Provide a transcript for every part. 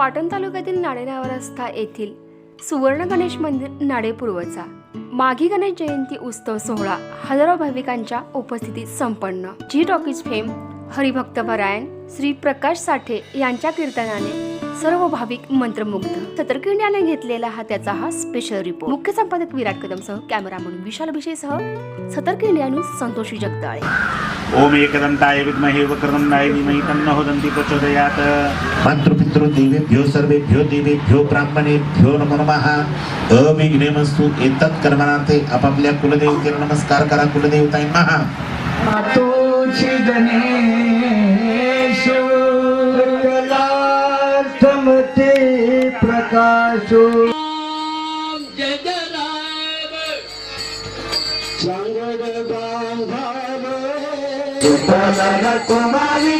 पाटण तालुक्यातील नाडेनावा रस्ता येथील सुवर्ण गणेश मंदिर नाडेपूर्वचा माघी गणेश जयंती उत्सव सोहळा हजारो भाविकांच्या उपस्थितीत संपन्न. जी टॉकीज फेम हरिभक्त परायण श्री प्रकाश साठे यांच्या कीर्तनाने सर्व भाविक मंत्रमुग्ध सतर्किंड्याने घेतलेला हा त्याचा हा स्पेशल रिपोर्ट मुख्य संपादक विराट कदमसह कॅमेरामन विशाल अभिषेकसह सतर्क इंडिया न्यूज संतोषी जगदाळे ओम एकदन्ताय विद्महे वक्रतुण्डाय धीमहि तन्नः दन्ति प्रचोदयात्. मातृपितृ देवेभ्यो सर्वेभ्यो देवेभ्यो ब्राह्मणेभ्यो नमो नमः. अविघ्नेमस्तु एतत् कर्मणार्थे आपापल्या कुलदेवतेला नमस्कार करा कुलदेवताय महा मातोची गणेश. कलार्थमते प्रकाशो चांगड बांधावे कुमारी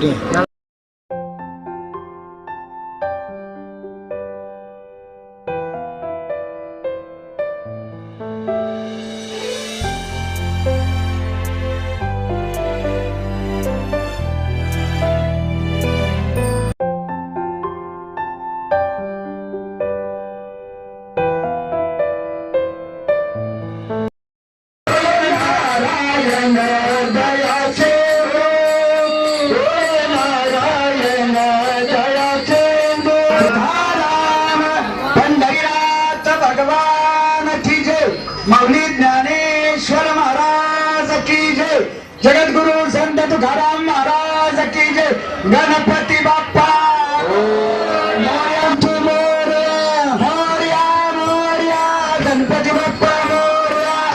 नारायण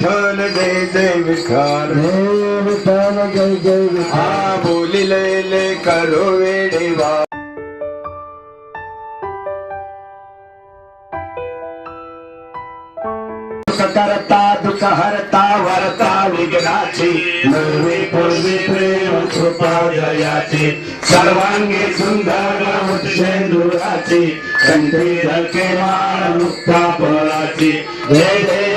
विठ्ठल जय जय विठ्ठल। जय विठ्ठल जय जय विठ्ठल। हा बोलिले करो वेडे वा करता दुःख हरता वरता विघ्नाची नवे पूर्वी प्रेम कृपा जयाची सर्वांगी सुंदर शेंदुराची कंठी धके माळ मुक्ता फळाची जय जय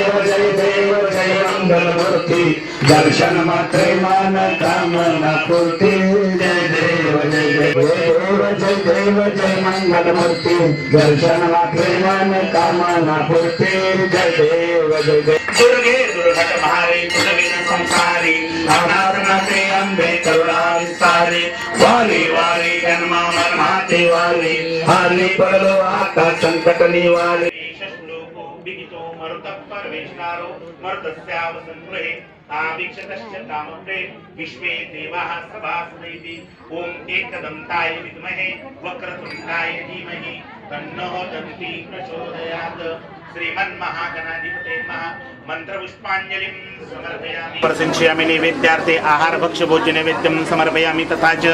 मंगल मंगलमूर्ती दर्शन मात्र मान कामना पूर्ती। जय देव जय देव जय देव जय मंगल जय दर्शन मात्र मान कामना पूर्ती। जय देव जय देव। दुर्गे दुर्घट महारे दुर्विन संसारी अनाथनाथे अंबे करुणा विस्तारी वाली वाली जन्मा मरमाते वाली हानी पडलो आता संकट निवाली परमेश्वरो मर्तस्यावसन्गृहे आवीक्षतश्च कामप्रे विश्वे देवाः सभासदैति ॐ एकदन्ताय विद्महे वक्रतुण्डाय धीमहि। तन्नः दन्ति प्रचोदयात्। श्रीमन्महागणाधिपते नमः। मन्त्रपुष्पाञ्जलिं समर्पयामि। प्रसिञ्चयामि नैवेद्यार्थे आहारभक्ष्यभोज्यनैवेद्यं समर्पयामि तथा च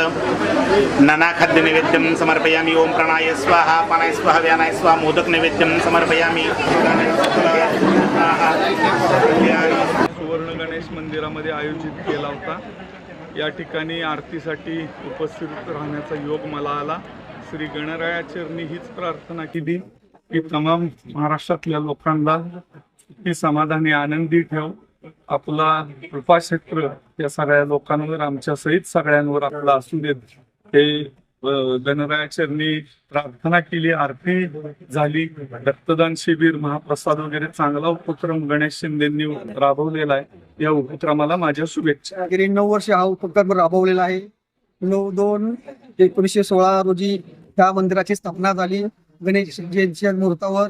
ननाखाद्यनैवेद्यं समर्पयामि। ॐ प्राणाय स्वाहा पानाय स्वाहा व्यानाय स्वाहा मोदकनैवेद्यं समर्पयामि। गणेश मंदिरामध्ये आयोजित केला होता. या ठिकाणी आरतीसाठी उपस्थित राहण्याचा योग मला आला. श्री गणरायाचरणी हीच प्रार्थना केली. की तमाम महाराष्ट्रातल्या लोकांना ही समाधानी आनंदी ठेव. आपला कृपाक्षेत्र या सगळ्या लोकांवर आमच्या सहित सगळ्यांवर आपला असू देत. हे गणरायाचरणी प्रार्थना केली आरती झाली. रक्तदान शिबिर महाप्रसाद वगैरे चांगला उपक्रम गणेश शिंदेंनी राबवलेला आहे. या उपक्रमाला माझ्या शुभेच्छा. गेली नऊ वर्ष हा उपक्रम राबवलेला आहे. नऊ दोन एकोणीसशे सोळा रोजी त्या मंदिराची स्थापना झाली. गणेश जयंतीच्या मुहूर्तावर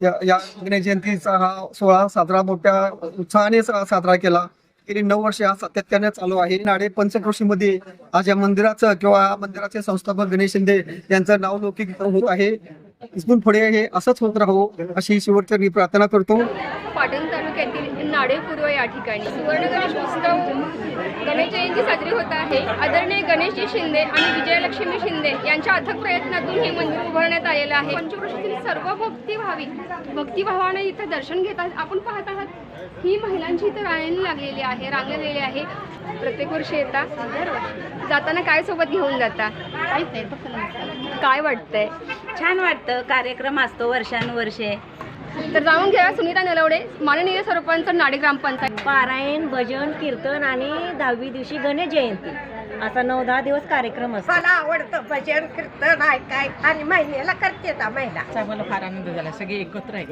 या गणेश जयंतीचा हा सोहळा साजरा मोठ्या उत्साहाने साजरा केला. गेली नऊ वर्ष हा सातत्याने चालू आहे. नाडे पंचक्रोशीमध्ये आज या मंदिराचं किंवा मंदिराचे संस्थापक गणेश शिंदे यांचं नाव लौकिक होत आहे. इथून पुढे हे असंच होत राहो अशी शेवटच्या मी प्रार्थना करतो. पाटण तालुक्यातील नाडे पूर्व या ठिकाणी सुवर्ण गणेश उत्सव गणेश जयंती साजरी होत आहे. आदरणीय गणेशजी शिंदे आणि विजयलक्ष्मी शिंदे यांच्या अथक प्रयत्नातून हे मंदिर उभारण्यात आलेलं आहे. पंचक्रोशीतील सर्व भक्तिभावी भक्तिभावाने इथं दर्शन घेतात आपण पाहत आहात ही महिलांची इथं रांगणी लागलेली आहे रांगलेली आहे. प्रत्येक वर्षी येता. जाताना काय सोबत घेऊन जाता? काय वाटतंय? छान वाटतं कार्यक्रम असतो वर्षानुवर्षे. तर जाणून घ्या सुनीता नलवडे माननीय सरपंच नाडे ग्रामपंचायत. पारायण भजन कीर्तन आणि दहावी दिवशी गणेश जयंती. असा नऊ दहा दिवस कार्यक्रम असतो. मला आवडतं भजन कीर्तन ऐकाय आणि महिन्याला करते महिला. मला फार आनंद झाला. सगळे एकत्र आहे.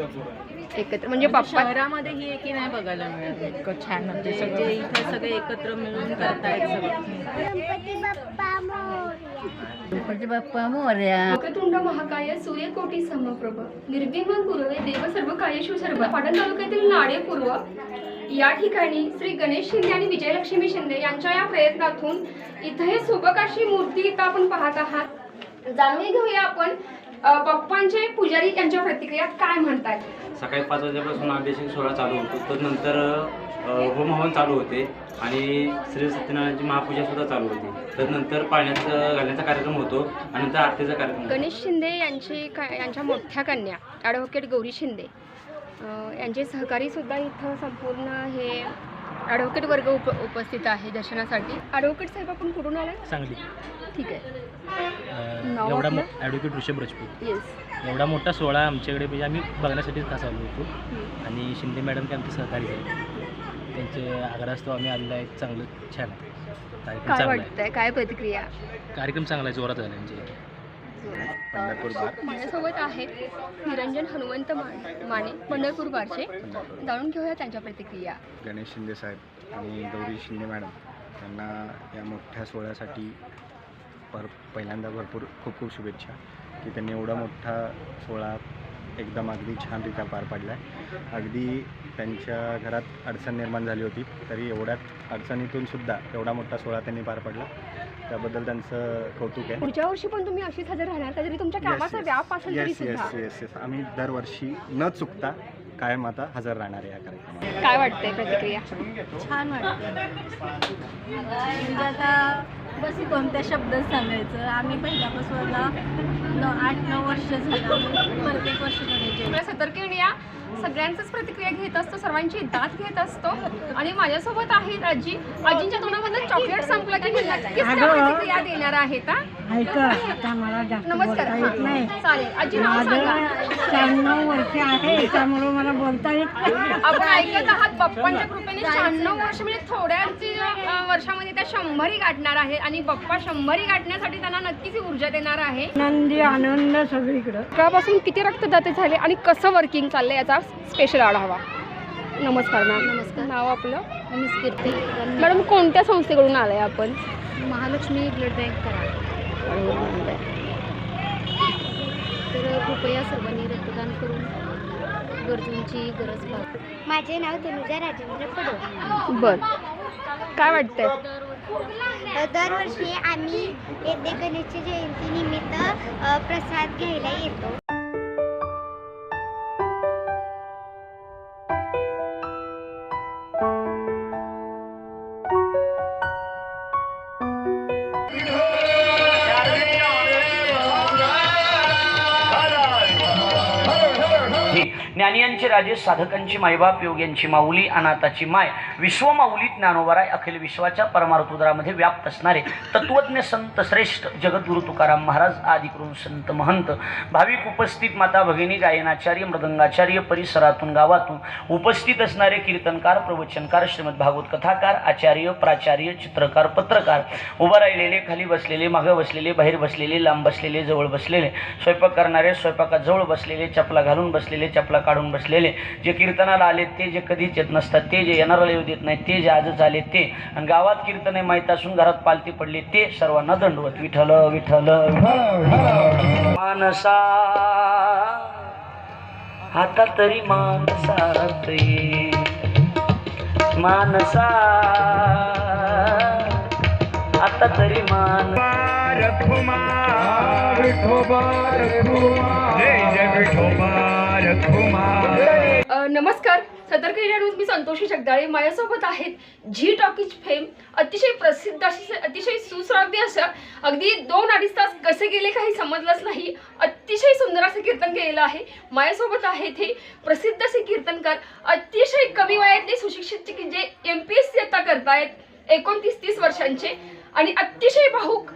एकत्र म्हणजे बाप्पा शहरामध्ये ही एकी नाही बघायला मिळत. इतकं छान म्हणजे सगळे इथे सगळे एकत्र मिळून करतायत सगळं. गणपती बाप्पा मोर्या महाकाय सूर्यकोटी समप्रभ निर्विघ्न पूर्वे देव सर्व पाटण तालुक्यातील नाडे पूर्व. या ठिकाणी श्री गणेश शिंदे आणि विजयलक्ष्मी शिंदे यांच्या या प्रयत्नातून इथं हे सुबक अशी मूर्ती इथं आपण पाहत आहात. जाणून घेऊया आपण अ, बाप्पांचे पुजारी यांच्या प्रतिक्रिया काय म्हणतात सकाळी पाच वाजेपासून अभिषेक सोहळा चालू होतो. तर नंतर अ, होमहवन चालू होते आणि श्री सत्यनारायणची महापूजा सुद्धा चालू होती. तर नंतर पाण्यात घालण्याचा कार्यक्रम होतो आणि नंतर आरतीचा कार्यक्रम. गणेश शिंदे यांची यांच्या मोठ्या कन्या ॲडव्होकेट गौरी शिंदे. यांचे सहकारी सुद्धा इथं संपूर्ण हे ॲडव्होकेट वर्ग उप उपस्थित आहे दर्शनासाठी. ॲडव्होकेट साहेब आपण कुठून आलाय चांगली ठीक आहे. एवढा ॲडव्होकेट ऋषभ राजपूत. येस एवढा मोठा सोहळा आमच्याकडे म्हणजे आम्ही बघण्यासाठीच खास आलो होतो. आणि शिंदे मॅडम ते आमचे सहकारी आहेत. त्यांचे आग्रहास्तव आम्ही आलेलो आहे. चांगलं छान आहे. कार्यक्रम काय चांगला आहे. वाटतंय? काय प्रतिक्रिया? कार्यक्रम चांगला आहे जोरात झाला म्हणजे. माझ्यासोबत आहेत निरंजन हनुमंत मा- माने पंढरपूर बारचे. जाणून घेऊया त्यांच्या प्रतिक्रिया. गणेश शिंदे साहेब आणि गौरी शिंदे मॅडम यांना या मोठ्या सोहळ्यासाठी पर पहिल्यांदा भरपूर खूप खूप शुभेच्छा की त्यांनी एवढा मोठा सोहळा एकदम अगदी छानरित्या पार पाडला आहे अगदी त्यांच्या घरात अडचण निर्माण झाली होती तरी एवढ्यात अडचणीतून सुद्धा एवढा मोठा सोहळा त्यांनी पार पाडला. त्याबद्दल त्यांचं कौतुक आहे. पुढच्या वर्षी पण तुम्ही अशीच हजर राहणार का? जरी तुमच्या कामाचा व्याप असेल येस येस येस येस आम्ही दरवर्षी न चुकता कायम आता हजर राहणार आहे या कार्यक्रमात काय वाटतंय प्रतिक्रिया? छान वाटतं म्हणजे बस कोणत्या शब्दात सांगायचं? आम्ही पहिल्यापासून आठ नऊ वर्ष झालं प्रत्येक वर्ष सतर्क जयंती या. सगळ्यांचंच प्रतिक्रिया घेत असतो सर्वांची दात घेत असतो. आणि माझ्यासोबत आहेत आजी. आजींच्या तोंडामधलं चॉकलेट संपलं की मी नक्कीच त्या प्रतिक्रिया देणार आहेत हा? ऐका आता मला जास्त नमस्कार बोलता येत नाही. चालेल. आजी नाव सांगा. माझं शहाण्णव वर्ष आहे त्यामुळे मला बोलता येत नाही. आपण ऐकत आहात बाप्पांच्या कृपेने शहाण्णव वर्ष म्हणजे थोड्याच अं, वर्षामध्ये त्या शंभरी गाठणार आहे आणि बाप्पा शंभरी गाठण्यासाठी त्यांना नक्कीच ही ऊर्जा देणार आहे. आनंदी आनंद सगळीकडं. सकाळपासून किती रक्तदाते झाले आणि कसं वर्किंग चाललंय याचा स्पेशल आढावा. नमस्कार मॅम नमस्कार. नाव आपलं? मिस कीर्ती. मॅडम कोणत्या संस्थेकडून आलाय आपण? महालक्ष्मी ब्लड बँक करा तर कृपया सर्वांनी रक्तदान करून गरजूंची गरज भागू माझे नाव तनुजा राजेंद्र पडो बर. काय वाटतंय? दरवर्षी आम्ही येथे गणेश जयंती निमित्त अ, प्रसाद घ्यायला येतो. ज्ञानियांचे राजे साधकांची मायबाप योग्यांची माऊली अनाथाची माय विश्वमाऊली ज्ञानोबाराय अखिल विश्वाच्या परमार्थोदरामध्ये व्याप्त असणारे तत्वज्ञ संत श्रेष्ठ जगद्गुरु तुकाराम महाराज आदी करून संत महंत भाविक उपस्थित माता भगिनी गायनाचार्य मृदंगाचार्य परिसरातून गावातून उपस्थित असणारे कीर्तनकार प्रवचनकार श्रीमद भागवत कथाकार आचार्य प्राचार्य चित्रकार पत्रकार उभं राहिलेले खाली बसलेले मागं बसलेले बाहेर बसलेले लांब बसलेले जवळ बसलेले स्वयंपाक करणारे स्वयंपाकात जवळ बसलेले चपला घालून बसलेले चपला काढून बसलेले. जे कीर्तनाला आले ते जे कधीच येत नसतात ते जे येणाराला येऊ देत नाही ते जे आजच आले ते. आणि गावात कीर्तने माहीत असून घरात पालती पडली ते सर्वांना दंडवत. विठल विठल मानसा आता तरी मानसात ये मानसा आता तरी मान अ, नमस्कार. सतर्क इंडिया न्यूज मी संतोषी जगदाळे. माझ्यासोबत आहेत झी टॉकीज फेम अतिशय प्रसिद्ध अशी अतिशय सुश्राव्य अशा अगदी दोन अडीच तास कसे गेले काही समजलंच नाही. अतिशय सुंदर असं कीर्तन केलेलं आहे. माझ्यासोबत आहेत हे प्रसिद्ध असे कीर्तनकार अतिशय कमी वयातले सुशिक्षित की जे एम पी एस सी आता करतायत एकोणतीस तीस वर्षांचे आणि अतिशय भाऊक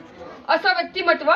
असं व्यक्तिमत्व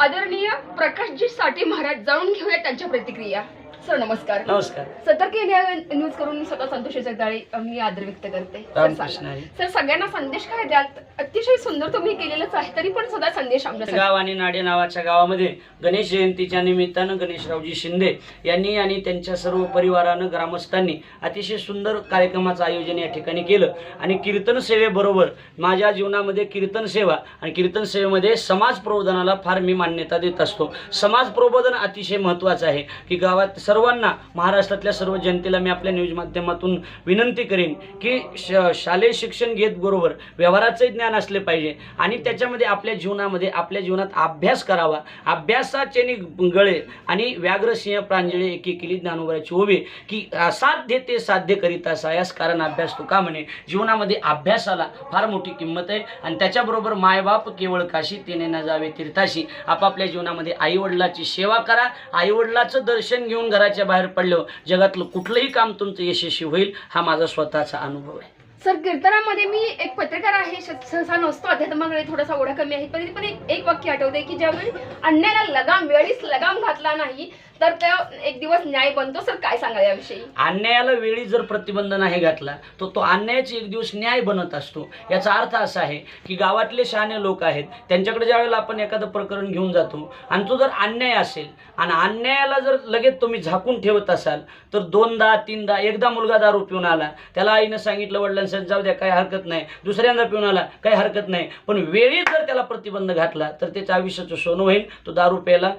आदरणीय प्रकाशजी साठे महाराज जाणून घेऊया त्यांच्या प्रतिक्रिया. सर नमस्कार. नमस्कार. सतर्क इंडिया न्यूज करून मी स्वतः संतोष जगदाळे मी आदर व्यक्त करते. सर, रामकृष्ण सांगा. हरी. सर सगळ्यांना संदेश काय द्याल? अतिशय सुंदर तुम्ही केलेलंच आहे तरी पण सुद्धा संदेश आमच्या गाव आणि नाडे नावाच्या गावामध्ये गणेश जयंतीच्या निमित्तानं गणेशरावजी शिंदे यांनी आणि त्यांच्या सर्व परिवारानं ग्रामस्थांनी अतिशय सुंदर कार्यक्रमाचं आयोजन या ठिकाणी केलं. आणि कीर्तन सेवेबरोबर माझ्या जीवनामध्ये कीर्तन सेवा आणि कीर्तन सेवेमध्ये समाज प्रबोधनाला फार मी मान्यता देत असतो. समाज प्रबोधन अतिशय महत्त्वाचं आहे की गावात सर्वांना महाराष्ट्रातल्या सर्व जनतेला मी आपल्या न्यूज माध्यमातून विनंती करेन की श शालेय शिक्षण घेत बरोबर व्यवहाराचे ज्ञान असले पाहिजे आणि त्याच्यामध्ये आपल्या जीवनामध्ये आपल्या जीवनात अभ्यास करावा. अभ्यासाचे नि गळे आणि व्याघ्रसिंह प्रांजळे एकी केली ज्ञानोबराची उभी की असाध्य ते साध्य करीता सायास कारण अभ्यास तू का म्हणे? जीवनामध्ये अभ्यासाला फार मोठी किंमत आहे आणि त्याच्याबरोबर मायबाप केवळ काशी तेने न जावे तीर्थाशी. आपापल्या जीवनामध्ये आईवडिलाची सेवा करा. आईवडिलाचं दर्शन घेऊन घरा घराच्या बाहेर पडलं जगातलं कुठलंही काम तुमचं यशस्वी होईल हा माझा स्वतःचा अनुभव आहे. सर कीर्तनामध्ये मी एक पत्रकार आहे सहसा नसतो अध्यात्माकडे थोडासा ओढा कमी आहे तरी पण एक एक वाक्य आठवते की ज्यावेळी अन्यायाला लगाम वेळीच लगाम घातला नाही तर त्या एक दिवस न्याय बनतो सर काय सांगा याविषयी? अन्यायाला वेळी जर प्रतिबंध नाही घातला तर तो अन्यायाची एक दिवस न्याय बनत असतो. याचा अर्थ असा आहे की गावातले शहाणे लोक आहेत त्यांच्याकडे ज्यावेळेला आपण एखादं प्रकरण घेऊन जातो आणि तो जर अन्याय असेल आणि अन्यायाला जर लगेच तुम्ही झाकून ठेवत असाल तर दोनदा तीनदा एकदा मुलगा दारू पिऊन आला त्याला आईनं सांगितलं वडिलांसाठी जाऊ द्या काही हरकत नाही. दुसऱ्यांदा पिऊन आला काही हरकत नाही. पण वेळी जर त्याला प्रतिबंध घातला तर त्याच्या आयुष्याचं सोनं होईल. तो दारू प्यायला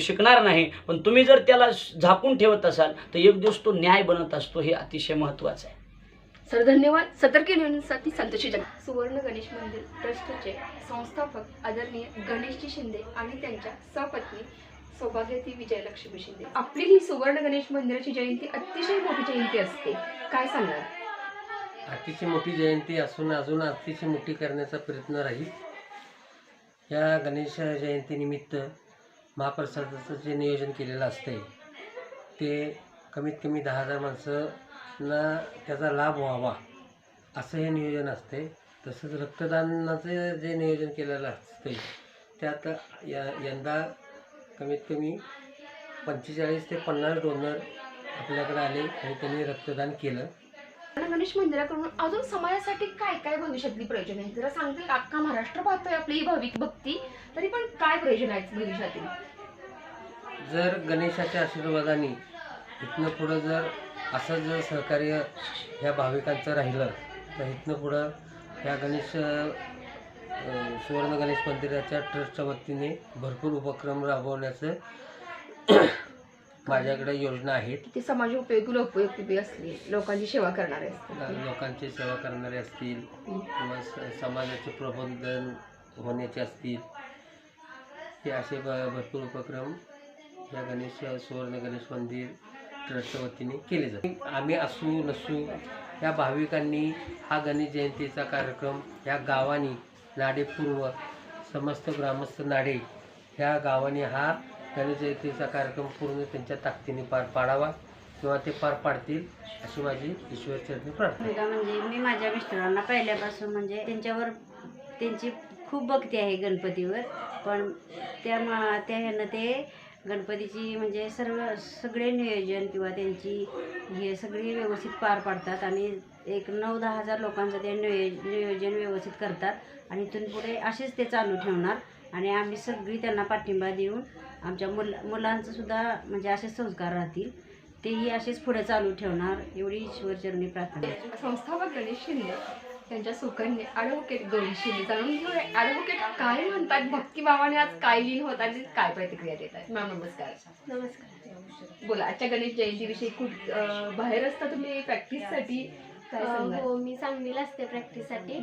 शिकणार नाही. पण तुम्ही जर त्याला झाकून ठेवत असाल तर एक दिवस तो न्याय बनत असतो हे अतिशय महत्त्वाचं आहे. सर धन्यवाद. सतर्क न्यूजसाठी संतोषी जग सुवर्ण गणेश मंदिर ट्रस्टचे संस्थापक आदरणीय गणेशजी शिंदे आणि त्यांच्या सपत्नी सौभाग्यवती विजयलक्ष्मी शिंदे. आपली ही सुवर्ण गणेश मंदिराची जयंती अतिशय मोठी जयंती असते. काय सांगणार अतिशय मोठी जयंती असून अजून अतिशय मोठी करण्याचा प्रयत्न राहील. या गणेश जयंतीनिमित्त महाप्रसादाचं जे नियोजन केलेलं असते ते कमीत कमी दहा हजार माणसांना त्याचा लाभ व्हावा असं हे नियोजन असते तसंच रक्तदानाचं जे नियोजन केलेलं असते त्यात या यंदा कमीत कमी पंचेचाळीस ते पन्नास डोनर आपल्याकडे आले आणि त्यांनी रक्तदान केलं. गणेश मंदिराकडून अजून समाजासाठी काय काय भविष्यातली प्रयोजन आहे जरा सांगते का? अख्खा महाराष्ट्र पाहतोय आपली ही भाविक भक्ती तरी पण काय प्रयोजन आहेत भविष्यातील? जर गणेशाच्या आशीर्वादाने इथनं पुढं जर असं जर सहकार्य ह्या भाविकांचं राहिलं तर इथनं पुढं ह्या गणेश सुवर्ण गणेश मंदिराच्या ट्रस्टच्या वतीने भरपूर उपक्रम राबवण्याचं माझ्याकडे योजना आहेत. ते समाज उपयोगी लोकोपयोगी असली लोकांची सेवा करणारे असतील. लोकांची सेवा करणारे असतील किंवा स- समाजाचे प्रबोधन होण्याचे असतील. हे असे भ भरपूर उपक्रम या गणेश सुवर्ण गणेश मंदिर ट्रस्टच्या वतीने केले जाते. आम्ही असू नसू या भाविकांनी हा गणेश जयंतीचा कार्यक्रम या गावानी नाडेपूर्व समस्त ग्रामस्थ नाडे ह्या गावाने हा गणेश जयंतीचा कार्यक्रम पूर्ण त्यांच्या ताकदीने पार पाडावा किंवा ते पार पाडतील अशी माझी ईश्वरचरणी प्रार्थना. म्हणजे मी माझ्या मिस्टरांना पहिल्यापासून म्हणजे त्यांच्यावर त्यांची खूप भक्ती आहे गणपतीवर. पण त्या मा त्या ह्यानं ते गणपतीची म्हणजे सर्व सगळे नियोजन किंवा त्यांची हे सगळी व्यवस्थित पार पाडतात आणि एक नऊ दहा हजार लोकांचं ते नियोज नियोजन व्यवस्थित करतात आणि इथून पुढे असेच ते चालू ठेवणार. आणि आम्ही सगळी त्यांना पाठिंबा देऊन आमच्या मुल मुलांचं सुद्धा म्हणजे असेच संस्कार राहतील. तेही असेच पुढे चालू ठेवणार. एवढी ईश्वरचरणी प्रार्थना. संस्थापक गणेश शिंदे. त्यांच्या सुकन्ये ॲडव्होकेट गौरी शिंदे जाणून घेऊया ॲडव्होकेट काय म्हणतात? भक्तिभावाने आज काय लीन होत आणि काय प्रतिक्रिया देत आहेत? मॅम नमस्कार. नमस्कार बोला आजच्या गणेश जयंतीविषयी खूप बाहेर असता तुम्ही प्रॅक्टिससाठी? हो मी सांगलीला असते प्रॅक्टिससाठी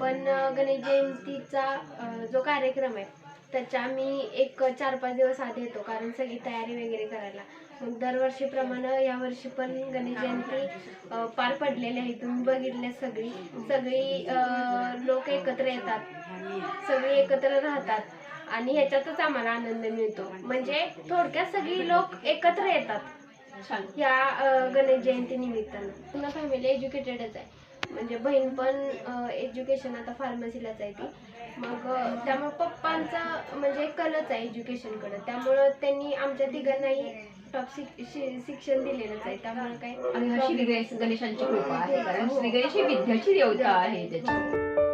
पण गणेश जयंतीचा जो कार्यक्रम आहे त्याच्या आम्ही एक चार पाच दिवस आधी येतो. कारण सगळी तयारी वगैरे करायला. दरवर्षीप्रमाणे यावर्षी पण गणेश जयंती पार पडलेली आहे. तुम्ही बघितले सगळी. सगळी लोक एकत्र येतात. सगळी एकत्र राहतात. आणि ह्याच्यातच आम्हाला आनंद मिळतो. म्हणजे थोडक्यात सगळी लोक एकत्र येतात या गणेश जयंती निमित्तानं. पूर्ण फॅमिली एज्युकेटेडच आहे. म्हणजे बहीण पण एज्युकेशन आता फार्मसीलाच आहे ती. मग त्यामुळे पप्पांचा म्हणजे कलच आहे एज्युकेशनकडं त्यामुळं त्यांनी आमच्या तिघांनाही टॉप शिक्षण दिलेलंच आहे त्यामुळे काय आणि हा श्री गणेश गणेशांची कृपा आहे कारण श्री गणेश ही विद्याची देवता आहे त्याची